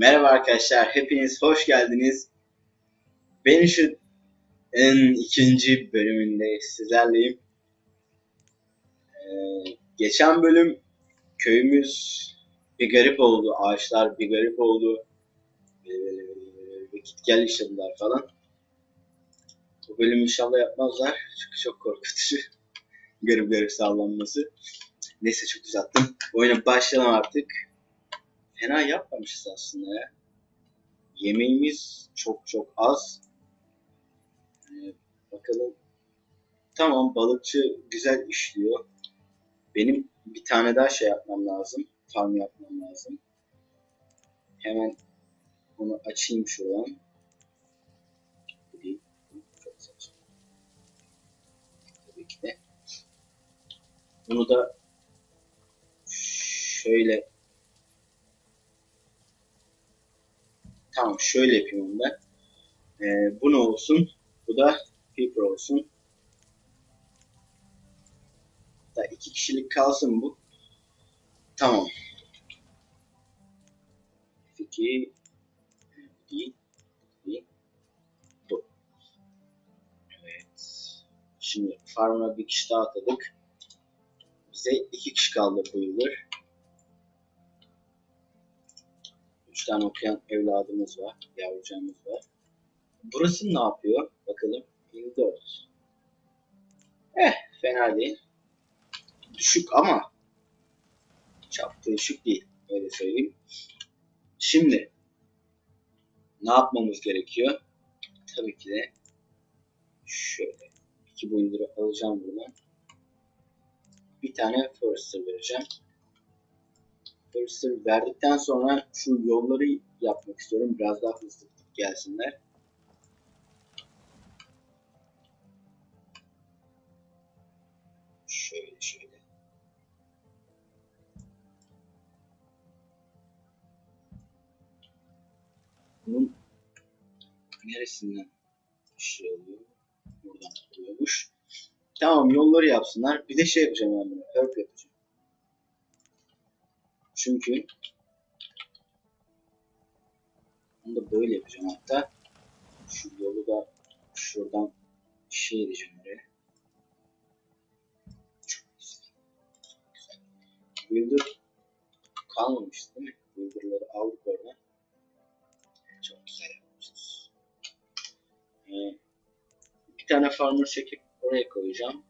Merhaba arkadaşlar, hepiniz hoş geldiniz. Ben şu ikinci bölümünde sizlerleyim. Ee, geçen bölüm köyümüz bir garip oldu, ağaçlar bir garip oldu. Ee, vakit gel işlediler falan. Bu bölüm inşallah yapmazlar çünkü çok korkutucu. garip garip sallanması. Neyse çok uzattım. Oyuna başlayalım artık. Fena yapmamışız aslında ya. Yemeğimiz çok çok az. Ee, bakalım. Tamam balıkçı güzel işliyor. Benim bir tane daha şey yapmam lazım. Farm yapmam lazım. Hemen onu açayım Çok saçma. Tabii ki de. Bunu da şöyle Tamam şöyle onu da. Ee, bu ne olsun? Bu da Piper olsun. Da iki kişilik kalsın bu. Tamam. İki değil. değil. Bu. Evet. Şimdi farm'a bir kişi daha atadık. Bize iki kişi kaldı bu yıldır. Tane okuyan evladımız var, yavrucağımız var. Burası ne yapıyor? Bakalım. 54. Eh, fena değil. Düşük ama çapta düşük değil. Öyle söyleyeyim. Şimdi ne yapmamız gerekiyor? Tabii ki de şöyle iki boyunları alacağım buradan. Bir tane Forester vereceğim. Forester verdikten sonra şu yolları yapmak istiyorum. Biraz daha hızlı gelsinler. Şöyle şöyle. Bunun neresinden şey oluyor? Buradan oluyormuş. Tamam yolları yapsınlar. Bir de şey yapacağım ben. Herb yapacağım. Çünkü onu da böyle yapacağım hatta. Şu yolu da şuradan şey edeceğim oraya. Builder kalmamıştı değil mi? Builder'ları aldık oradan. Çok güzel yapmışız. Ee, bir tane farmer çekip oraya koyacağım.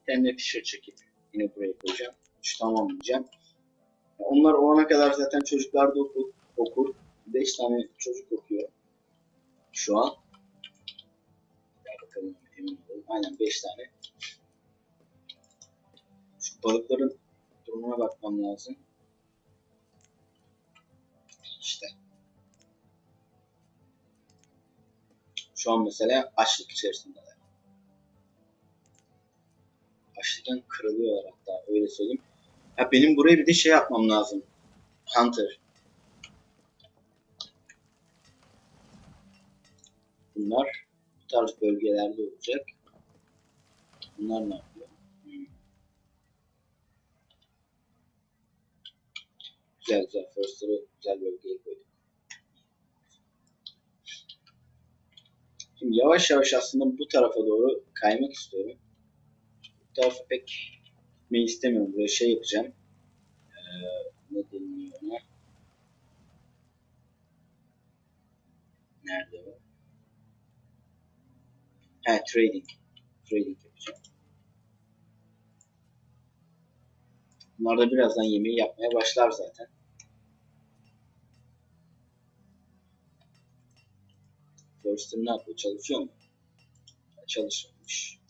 Bir tane de çekip yine buraya koyacağım. Şu tamamlayacağım. Onlar olana kadar zaten çocuklar da okur. okur. 5 tane çocuk okuyor. Şu an. Ya emin olalım. Aynen 5 tane. Şu balıkların durumuna bakmam lazım. İşte. Şu an mesela açlık içerisindeler. Açlıktan kırılıyorlar hatta öyle söyleyeyim. Ya benim buraya bir de şey yapmam lazım. Hunter. Bunlar bu tarz bölgelerde olacak. Bunlar ne yapıyor? Hmm. Güzel güzel. Firster'ı güzel bölgeye koyduk. Şimdi yavaş yavaş aslında bu tarafa doğru kaymak istiyorum. Bu tarafa pek gitmeyi istemiyorum. Böyle şey yapacağım. Ee, ne deniyor ona? Nerede o? Ha, trading. Trading yapacağım. Bunlar da birazdan yemeği yapmaya başlar zaten. Forrester ne yapıyor? Çalışıyor mu? Çalışmamış.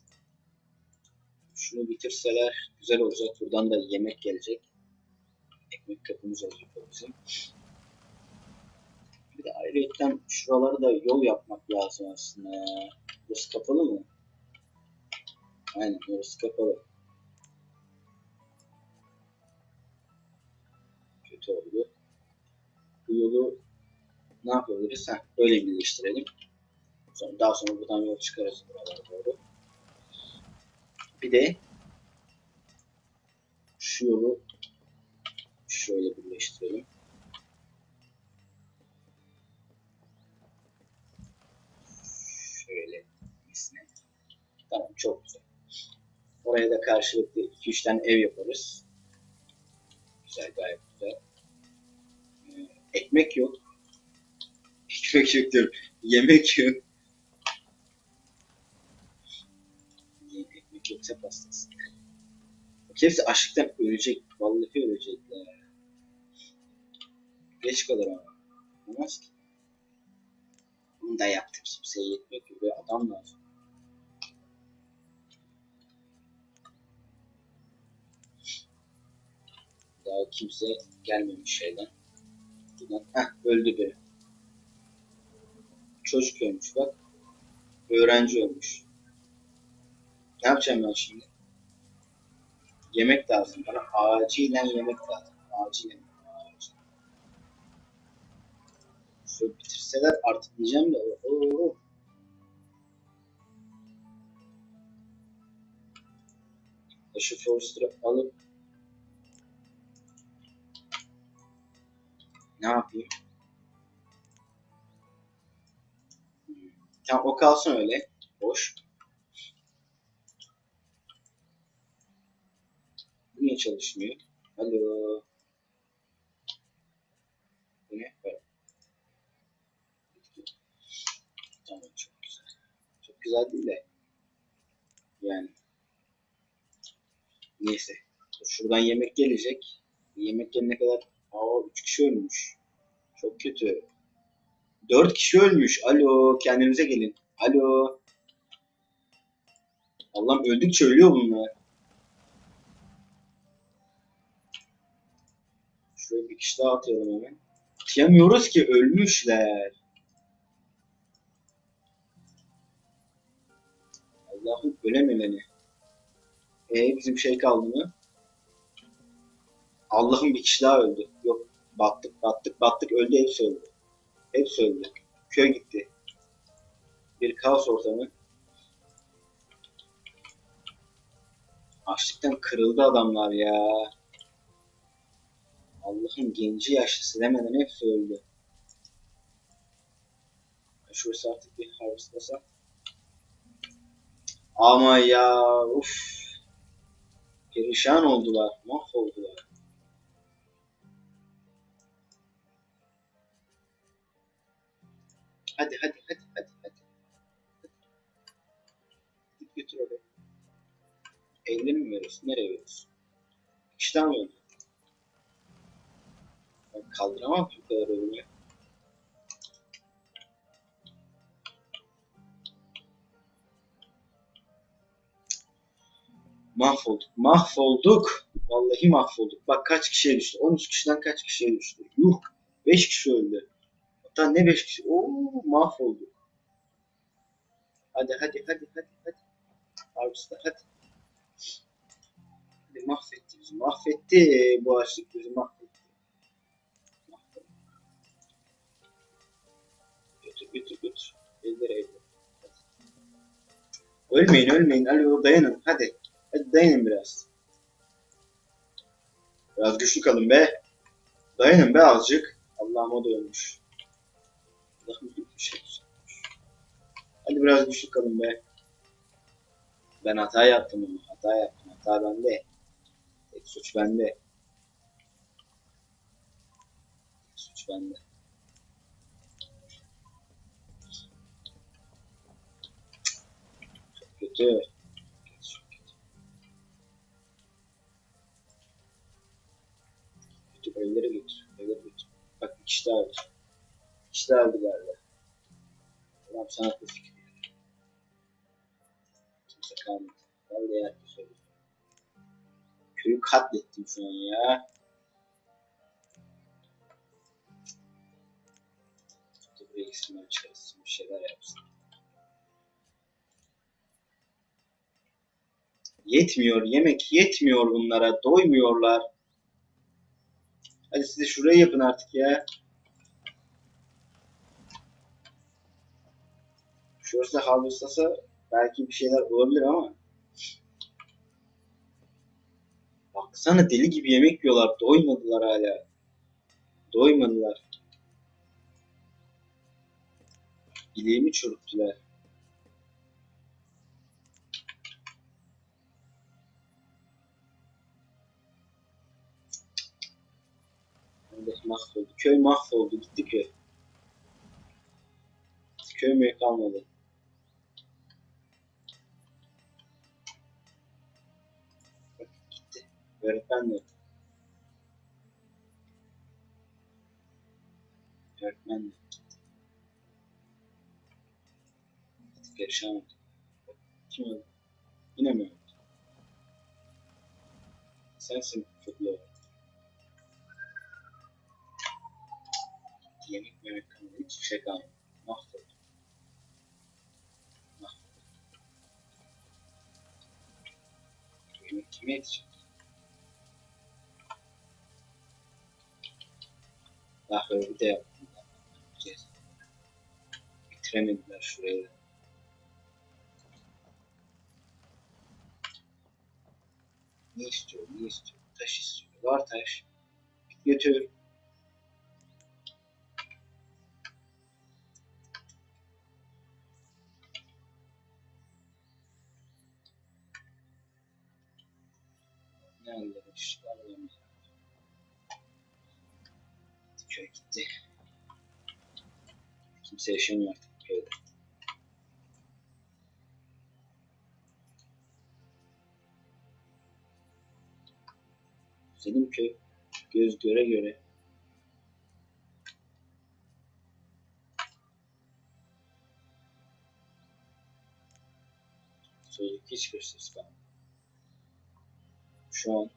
Şunu bitirseler güzel olacak. Buradan da yemek gelecek. Ekmek kapımız olacak bizim. Bir de ayrıyetten şuraları da yol yapmak lazım aslında. Burası kapalı mı? Aynen orası kapalı. Kötü oldu. Bu yolu ne yapabiliriz? Heh, böyle birleştirelim. Sonra, daha sonra buradan yol çıkarız buralara doğru bir de şu yolu şöyle birleştirelim. Şöyle misine. Tamam çok güzel. Oraya da karşılıklı 2-3 tane ev yaparız. Güzel gayet güzel. Ee, ekmek yok. Ekmek yok diyorum. Yemek yok. Yoksa pastası. Hepsi açlıktan ölecek. Vallahi ölecekler. Geç kalır ama. Olmaz ki. Bunu da yaptım. Kimseye yetmiyor ki. Böyle adam lazım. Daha kimse gelmemiş şeyden. Buradan. Heh, öldü biri. Çocuk ölmüş bak. Öğrenci ölmüş. Ne yapacağım ben şimdi? Yemek lazım. Bana acilen yemek lazım. Acilen. acilen. Şöyle bitirseler artık diyeceğim de. Oo. Şu Forrester'ı alıp ne yapayım? Tamam o kalsın öyle. Boş. Niye çalışmıyor? Alo. Bu ne? Tamam çok güzel. Çok güzel değil de. Yani. Neyse. Şuradan yemek gelecek. Yemek gelene kadar Aa 3 kişi ölmüş. Çok kötü. 4 kişi ölmüş. Alo kendinize gelin. Alo. Allah'ım öldükçe ölüyor bunlar. Daha atıyorum hemen. Atayamıyoruz ki ölmüşler. Allah'ım ölen öleni. E bizim şey kaldı mı? Allah'ım bir kişi daha öldü. Yok battık battık battık öldü hepsi öldü. Hepsi öldü. Köy gitti. Bir kaos ortamı. Açlıktan kırıldı adamlar ya. Allah'ın genci yaşlısı demeden hepsi öldü. Şurası artık bir harvestlasa. Ama ya uf. Perişan oldular. Mahvoldular. Hadi hadi hadi hadi hadi. Git götür oraya. 50 mi veriyorsun? Nereye veriyorsun? İşte mi kaldıramam ki bu kadar ölümü. Mahvolduk. Mahvolduk. Vallahi mahvolduk. Bak kaç kişiye düştü. 13 kişiden kaç kişiye düştü. Yuh. 5 kişi öldü. Hatta ne 5 kişi. Oo mahvolduk. Hadi hadi hadi hadi hadi. Harvester hadi. Hadi mahvetti bizi. Mahvetti. Bu açlık bizi. Mahvetti. Götür. Eller eller. Hadi. Ölmeyin ölmeyin. Alo dayanın. Hadi. Hadi dayanın biraz. Biraz güçlü kalın be. Dayanın be azıcık. Allah'ım o da ölmüş. Allah'ım bir şey. Hadi biraz güçlü kalın be. Ben hata yaptım ama. Hata yaptım. Hata bende. Tek suç bende. Tek suç bende. Kötü. Götür evlere götür. Evlere götür. Bak bir kişi daha var. Bir kişi daha öldü galiba. Ulan sana fikri. Kimse kalmadı. Vallahi herkes öldü. Köyü katlettim şu an ya. Buraya isimler çıkarsın. Bir şeyler yapsın. Yetmiyor. Yemek yetmiyor bunlara. Doymuyorlar. Hadi siz de şurayı yapın artık ya. Şurası havluslasa belki bir şeyler olabilir ama. Baksana deli gibi yemek yiyorlar. Doymadılar hala. Doymadılar. Bileğimi çürüttüler. Mahvoldu. Köy mahvoldu. Gitti köy. Köy mü kalmadı. Gitti. Öğretmen yok. Öğretmen. Gittik yarışamadık. Bak, Kim öldü? Yine mi öldü? Sensin futbol. Yemek yemek kalmadı. Hiçbir şey kalmadı. Mahvoldu. Mahvoldu. Yemek kime yetecek? Öyle de yaptım. Bitiremediler şurayı. Ne istiyor? Ne istiyor? Taş istiyor. Var taş. Götür. Ya. Köy gitti. Kimse yaşamıyor artık köyde. Senin köy göz göre göre Söyleyecek hiçbir ses kalmadı. Şu an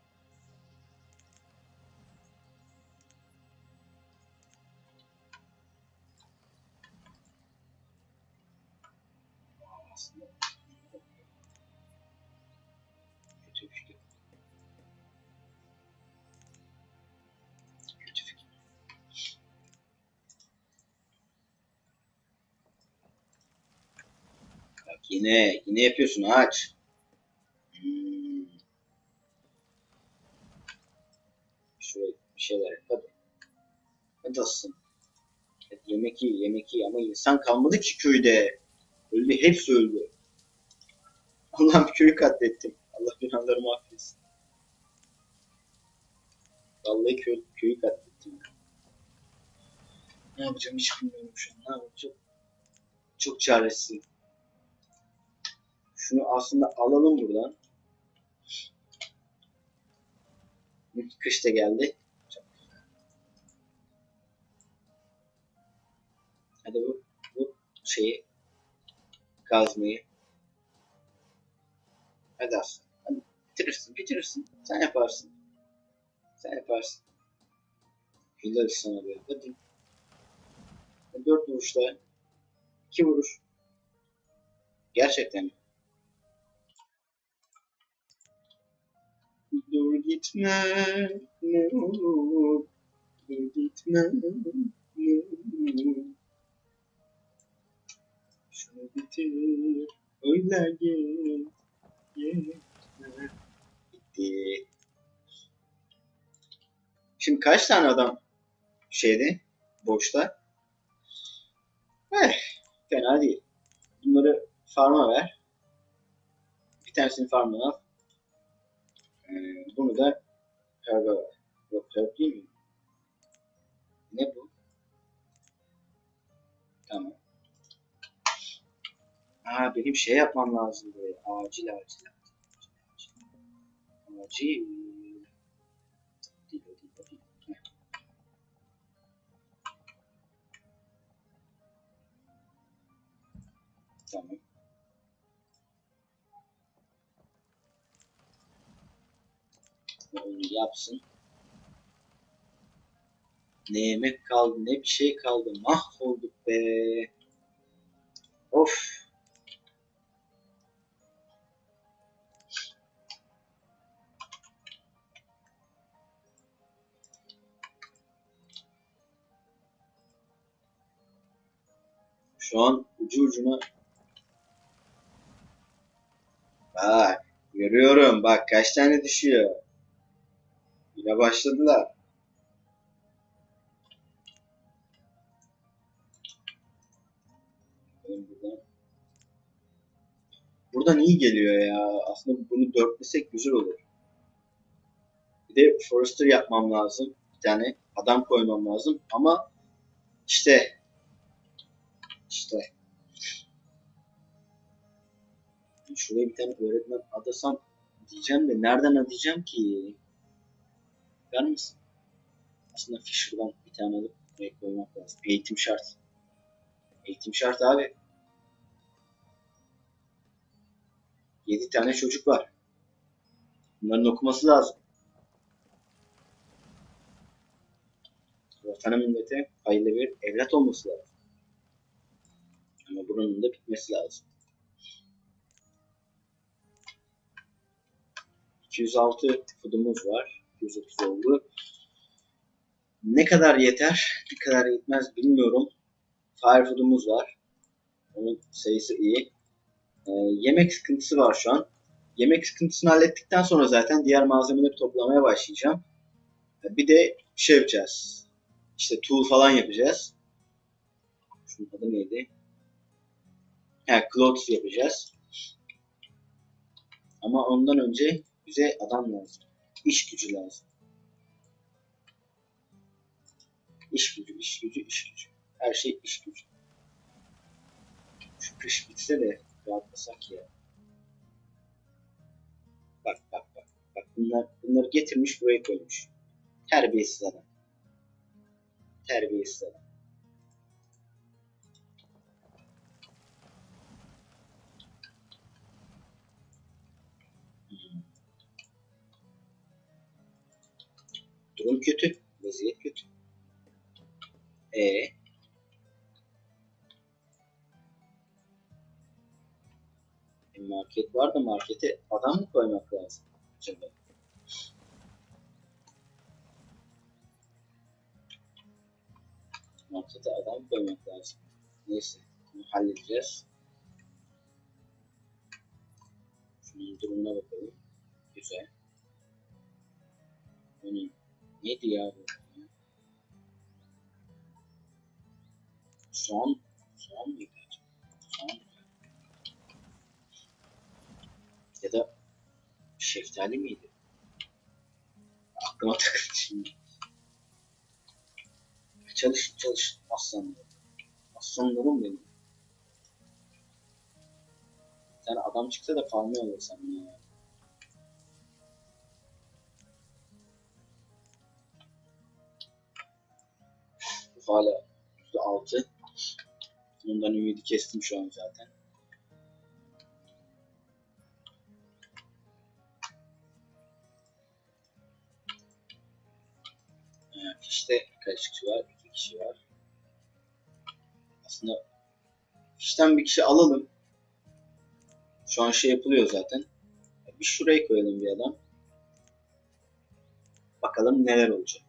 yine yine yapıyorsun aç. Hmm. Şuraya bir şeyler yap hadi. Aslan. Hadi yemek iyi yemek iyi ama insan kalmadı ki köyde. Öldü hepsi öldü. Allah'ım köyü katlettim. Allah günahlarımı affetsin. Vallahi köy, köyü katlettim. Ne yapacağım hiç bilmiyorum şu an. Ne yapacağım? Çok çaresizim. Şunu aslında alalım buradan. Kış da geldi. Hadi bu, bu şeyi kazmayı. Hadi aslan. Hadi bitirirsin, bitirirsin. Sen yaparsın. Sen yaparsın. Helal sana be. Hadi. Dört vuruşta. iki vuruş. Gerçekten mi? Dur gitme ne olur Dur gitme ne olur Şunu bitir öyle git gitme Bitti Şimdi kaç tane adam şeyde boşta? Eh, fena değil. Bunları farma ver. Bir tanesini farmdan al. Ee, bunu da herba ver. Yok herb değil mi? Ne bu? Tamam. Aa benim şey yapmam lazım böyle. Acil acil. Acil. Acil. Tamam. Onu yapsın. Ne yemek kaldı ne bir şey kaldı. Mahvolduk be. Of. Şu an ucu ucuna Bak görüyorum bak kaç tane düşüyor. Yine başladılar. Buradan. İyi geliyor ya. Aslında bunu dörtlesek güzel olur. Bir de Forester yapmam lazım. Bir tane adam koymam lazım ama işte işte şuraya bir tane öğretmen adasam diyeceğim de nereden adayacağım ki? Ver misin? Aslında Fisher'dan bir tane alıp buraya koymak lazım. Eğitim şart. Eğitim şart abi. 7 tane çocuk var. Bunların okuması lazım. Vatana millete hayırlı bir evlat olması lazım. Ama buranın da bitmesi lazım. 206 foodumuz var. 230 oldu. Ne kadar yeter, ne kadar yetmez bilmiyorum. Fire foodumuz var. Onun sayısı iyi. Ee, yemek sıkıntısı var şu an. Yemek sıkıntısını hallettikten sonra zaten diğer malzemeleri toplamaya başlayacağım. Bir de şey yapacağız. İşte tool falan yapacağız. Şunun adı neydi? Ha, clothes yapacağız. Ama ondan önce bize adam lazım. İş gücü lazım. İş gücü, iş gücü, iş gücü. Her şey iş gücü. Şu kış bitse de rahatlasak ya. Bak bak bak. Bak bunlar, bunları getirmiş buraya koymuş. Terbiyesiz adam. Terbiyesiz adam. Durum kötü. Vaziyet kötü. E E, market var da markete adam mı koymak lazım acaba? Markete adam koymak lazım. Neyse bunu halledeceğiz. Şunun durumuna bakalım. Güzel. Onun neydi ya bu? Soğan, soğan mıydı acaba? Mı? Ya da şeftali miydi? Aklıma takıldı şimdi. Çalış, çalış aslanlarım. Aslanlarım benim. Bir tane adam çıksa da palmiye alırsam ya. Hala %6. Bundan ümidi kestim şu an zaten. İşte kaç kişi var? İki kişi var. Aslında fişten bir kişi alalım. Şu an şey yapılıyor zaten. Bir şuraya koyalım bir adam. Bakalım neler olacak.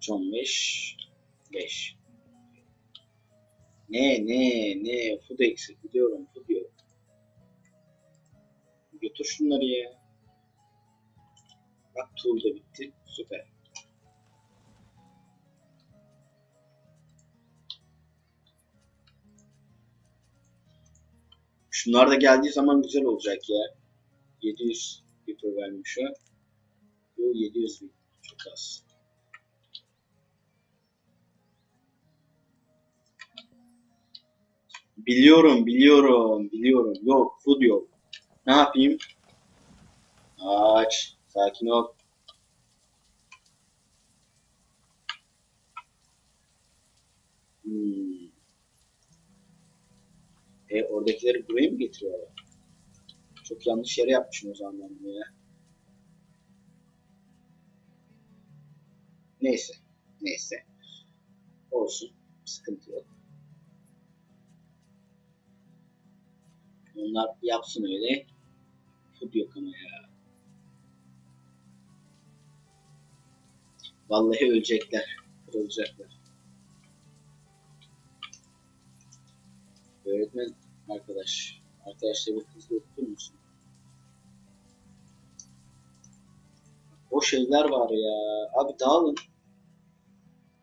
John 5 5 Ne ne ne food eksik biliyorum food diyorum. Götür şunları ya. Bak tool da bitti. Süper. Şunlar da geldiği zaman güzel olacak ya. 700 litre vermiş o. Bu 700 bin. Çok az. Biliyorum, biliyorum, biliyorum. Yok, food yok. Ne yapayım? Aç. Sakin ol. Hmm. E oradakileri buraya mı getiriyorlar? Çok yanlış yere yapmışım o zaman ben ya. Neyse. Neyse. Olsun. Sıkıntı yok. Onlar yapsın öyle. Food yok ama ya. Vallahi ölecekler. Kırılacaklar. Öğretmen arkadaş. Arkadaşlar bir hızlı okutur musun? Boş evler var ya. Abi dağılın.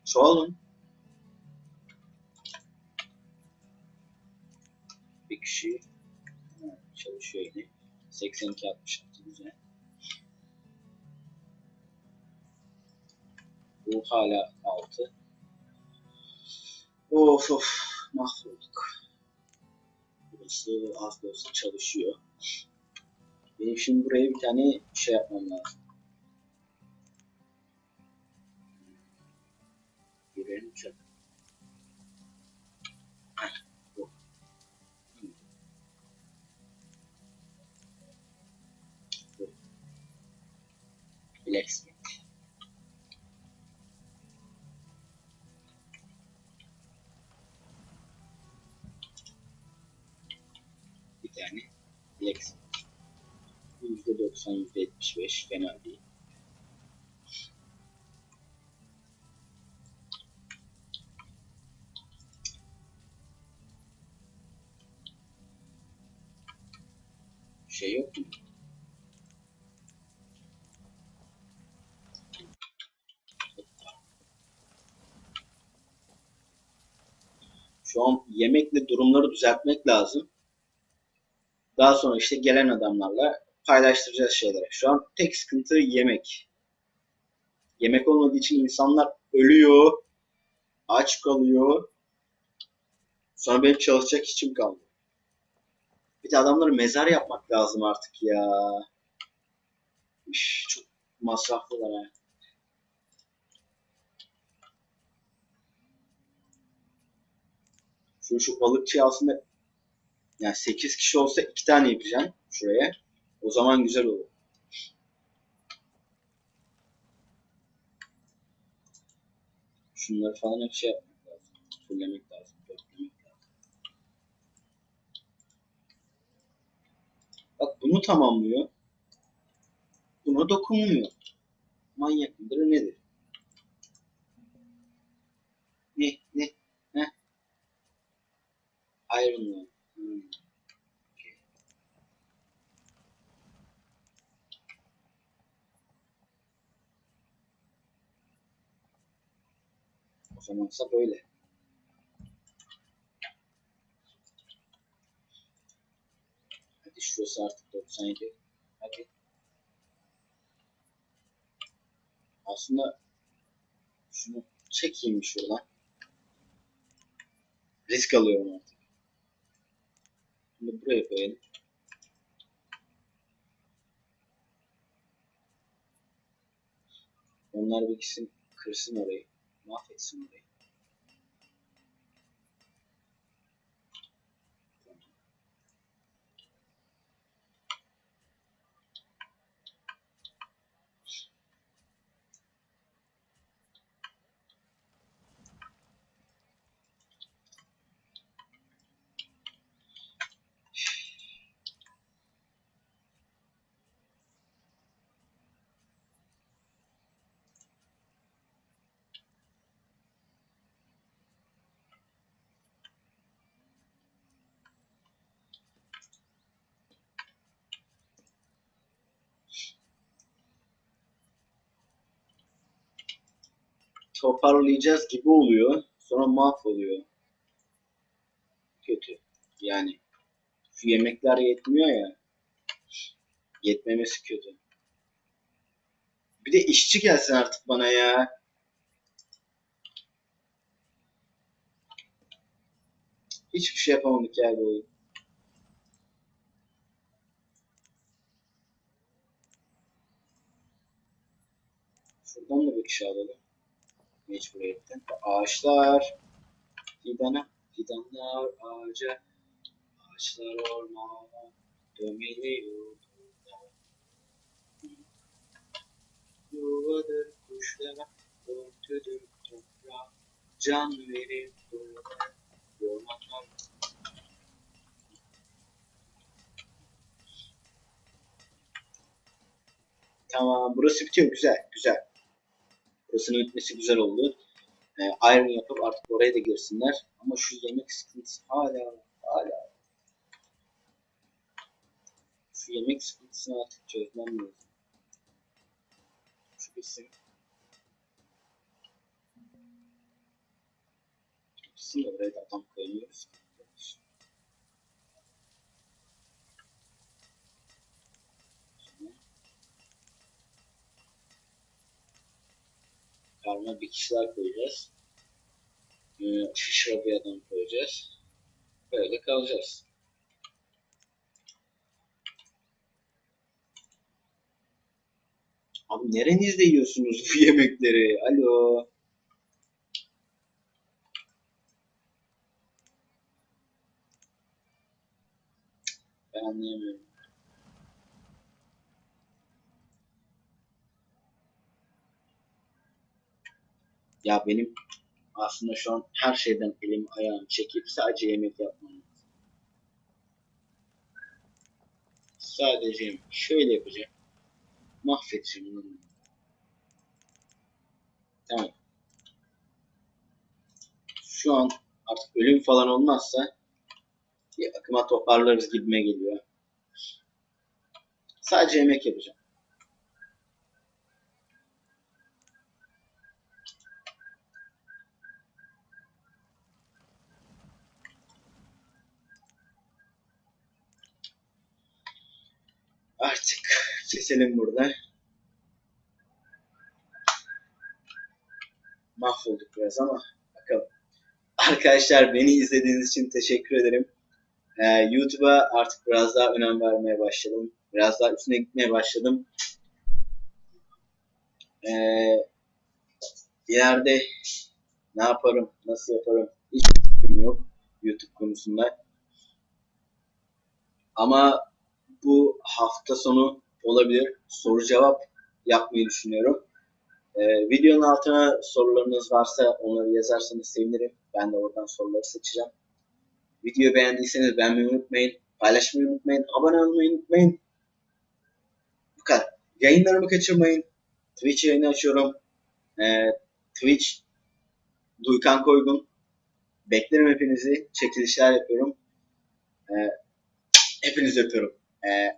Çoğalın. Bir kişi çalışıyor yine. 82 66 Güzel. Bu hala 6. Of of mahvolduk. Burası az da olsa çalışıyor. Benim şimdi buraya bir tane şey yapmam lazım. Girelim çak. Blacksmith. Bir tane Blacksmith. %90, %75 fena değil. Yemekle durumları düzeltmek lazım. Daha sonra işte gelen adamlarla paylaştıracağız şeyleri. Şu an tek sıkıntı yemek. Yemek olmadığı için insanlar ölüyor, aç kalıyor. Sonra benim çalışacak işim kaldı. Bir de adamları mezar yapmak lazım artık ya. Üş, çok masraflılar ha. Şu, şu balıkçı aslında yani 8 kişi olsa 2 tane yapacaksın şuraya. O zaman güzel olur. Şunları falan hep şey yapmak lazım. Fullemek lazım. Dörtlemek lazım. Bak bunu tamamlıyor. Buna dokunmuyor. Manyak mıdır nedir? Ne? Ne? Ne? Iron Man. Hmm. Zamansa böyle. Hadi şurası artık 97. Hadi. Aslında şunu çekeyim şuradan. Risk alıyorum artık. Şimdi buraya koyalım. Onlar bir gitsin kırsın orayı. Mahvetsin orayı. Tamam. Toparlayacağız gibi oluyor. Sonra mahvoluyor. Kötü. Yani şu yemekler yetmiyor ya. Yetmemesi kötü. Bir de işçi gelsin artık bana ya. Hiçbir şey yapamadık ya bu. Şuradan da bir kişi alalım. Mecburiyetten. Ağaçlar. Fidana. Fidanlar ağaca. Ağaçlar ormana. Dömeliyor. Yuvadır kuşlara. Örtüdür toprağa. Can verir doyura. Yormanlar. Tamam. Burası bitiyor. Güzel. Güzel. Burasının bitmesi güzel oldu. Ee, Iron yapıp artık oraya da girsinler. Ama şu yemek sıkıntısı hala hala. Şu yemek sıkıntısını artık çözmem lazım. Şu bitsin. Bitsin de buraya da adam koyuyoruz. Tamam. Karma bir kişiler koyacağız. Ee, şişra bir adam koyacağız. Böyle kalacağız. Abi nerenizde yiyorsunuz bu yemekleri? Alo. Ben anlayamıyorum. Ya benim aslında şu an her şeyden elim ayağım çekip sadece yemek yapmam lazım. Sadece. Şöyle yapacağım. Mahvedeceğim bunu. Tamam. Şu an artık ölüm falan olmazsa bir akıma toparlarız gibime geliyor. Sadece yemek yapacağım. Artık keselim burada. Mahvolduk biraz ama bakalım. Arkadaşlar beni izlediğiniz için teşekkür ederim. Ee, YouTube'a artık biraz daha önem vermeye başladım. Biraz daha üstüne gitmeye başladım. Ee, ileride ne yaparım, nasıl yaparım hiç fikrim yok YouTube konusunda. Ama bu hafta sonu olabilir. Soru cevap yapmayı düşünüyorum. Ee, videonun altına sorularınız varsa onları yazarsanız sevinirim. Ben de oradan soruları seçeceğim. Videoyu beğendiyseniz beğenmeyi unutmayın. Paylaşmayı unutmayın. Abone olmayı unutmayın. Bu kadar. Yayınlarımı kaçırmayın. Twitch yayını açıyorum. Ee, Twitch Duykan Koygun. Beklerim hepinizi. Çekilişler yapıyorum. Ee, hepinizi öpüyorum. Ee,